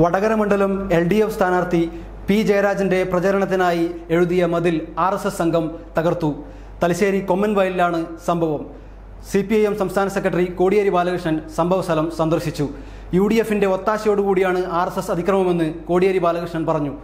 വടകര മണ്ഡലം L D F സ്ഥാനാർത്ഥി P ജയരാജന്റെ പ്രചരണത്തിനായി എഴുതിയ മതിൽ ആർ എസ് എസ് സംഘം തകർത്തു. തലശ്ശേരി കൊമ്മൻവയലിലാണ് സംഭവം. സി പി ഐ എം സംസ്ഥാന സെക്രട്ടറി കോടിയേരി ബാലകൃഷ്ണൻ സംഭവസ്ഥലം സന്ദർശിച്ചു. യു ഡി എഫിന്റെ ഒത്താശയോടുകൂടിയാണ് ആർ എസ് എസ് അതിക്രമമെന്ന് കോടിയേരി ബാലകൃഷ്ണൻ പറഞ്ഞു.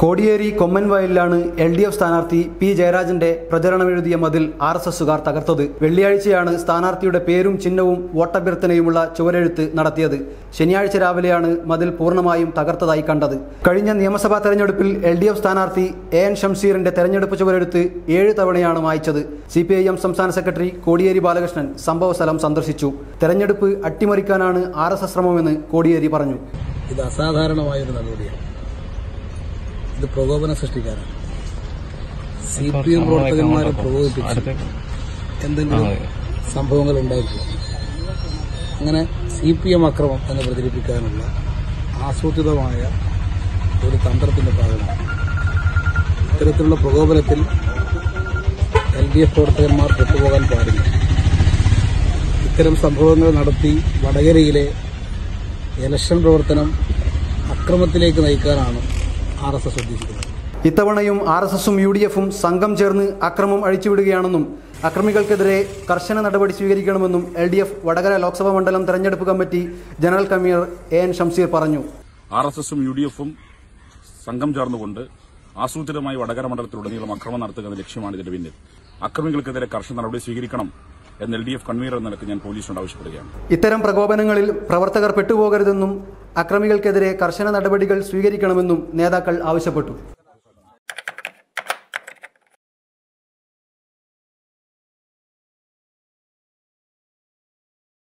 കോടിയേരി കൊമ്മൻവയലിലാണ് എൽ ഡി എഫ് സ്ഥാനാർത്ഥി പി ജയരാജന്റെ പ്രചരണമെഴുതിയ മതിൽ ആർ എസ് എസുകാർ തകർത്തത്. വെള്ളിയാഴ്ചയാണ് സ്ഥാനാർത്ഥിയുടെ പേരും ചിഹ്നവും വോട്ടഭ്യർത്ഥനയുമുള്ള ചുവരെഴുത്ത് നടത്തിയത്. ശനിയാഴ്ച രാവിലെയാണ് മതിൽ പൂർണമായും തകർത്തതായി കണ്ടത്. കഴിഞ്ഞ നിയമസഭാ തെരഞ്ഞെടുപ്പിൽ എൽ ഡി എഫ് സ്ഥാനാർത്ഥി എ എൻ ഷംസീറിന്റെ തെരഞ്ഞെടുപ്പ് ചുവരെഴുത്ത് ഏഴ് തവണയാണ് വായിച്ചത്. സി പി ഐ എം സംസ്ഥാന സെക്രട്ടറി കോടിയേരി ബാലകൃഷ്ണൻ സംഭവ സ്ഥലം സന്ദർശിച്ചു. തെരഞ്ഞെടുപ്പ് അട്ടിമറിക്കാനാണ് ആർ എസ് എസ് ശ്രമമെന്ന് കോടിയേരി പറഞ്ഞു. ഇത് അസാധാരണമായൊരു നടപടിയാണ്. ഇത് പ്രകോപനം സൃഷ്ടിക്കാറാണ്. സി പി എം പ്രവർത്തകന്മാരെ പ്രകോപിപ്പിച്ച് എന്തെങ്കിലും സംഭവങ്ങൾ ഉണ്ടായിട്ടില്ല അങ്ങനെ സി പി എം അക്രമം എന്ന് പ്രചരിപ്പിക്കാനുള്ള ആസൂത്രിതമായ ഒരു തന്ത്രത്തിന്റെ ഭാഗമാണ്. ഇത്തരത്തിലുള്ള പ്രകോപനത്തിൽ എൽ ഡി എഫ് പ്രവർത്തകന്മാർ പെട്ടുപോകാൻ പാടില്ല. ഇത്തരം സംഭവങ്ങൾ നടത്തി വടകരയിലെ ഇലക്ഷൻ പ്രവർത്തനം അക്രമത്തിലേക്ക് നയിക്കാനാണ് ആർ എസ് എസ് ഉദ്ദേശിക്കുന്നത്. ഇത്തവണയും ആർ എസ് എസും യു ഡി എഫും സംഘം ചേർന്ന് അക്രമം അഴിച്ചുവിടുകയാണെന്നും അക്രമികൾക്കെതിരെ കർശന നടപടി സ്വീകരിക്കണമെന്നും L D F Vadakara Lok Sabha മണ്ഡലം തെരഞ്ഞെടുപ്പ് committee general convener A N Shamseer പറഞ്ഞു. ആർ എസ് എസും യു ഡി എഫും സംഘം ചേർന്നുകൊണ്ട് ആസൂത്രിതമായി വടകര മണ്ഡലത്തിലുടനീളം അക്രമം നടത്തുക എന്ന ലക്ഷ്യമാണ് ഇതിന്റെ പിന്നിൽ. അക്രമികൾക്കെതിരെ കർശന നടപടി സ്വീകരിക്കണം എന്ന് എൽ ഡി എഫ് കൺവീനർ എന്ന നിലയ്ക്ക് ഞാൻ പോലീസിനോട് ആവശ്യപ്പെടുകയാണ്. ഇത്തരം പ്രകോപനങ്ങളിൽ പ്രവർത്തകർ പെട്ടുപോകരുതെന്നും അക്രമികൾക്കെതിരെ കർശന നടപടികൾ സ്വീകരിക്കണമെന്നും നേതാക്കൾ ആവശ്യപ്പെട്ടു